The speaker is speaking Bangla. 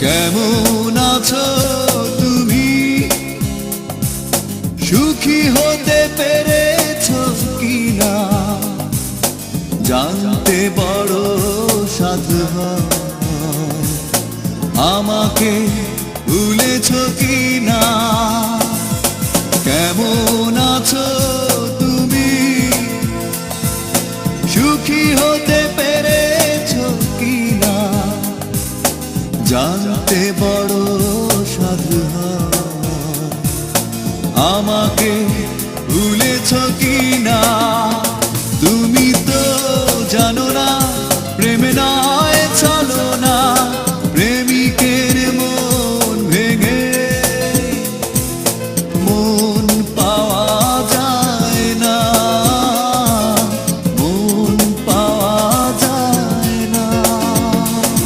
কেমন আছো তুমি? সুখী হতে পেরেছ কিনা? জানতে বড় সাধু আমাকে ভুলেছ কিনা? কেমন আছো তুমি? সুখী হতে জানতে বড় সাধু। আমাকে ভুলেছ তুমি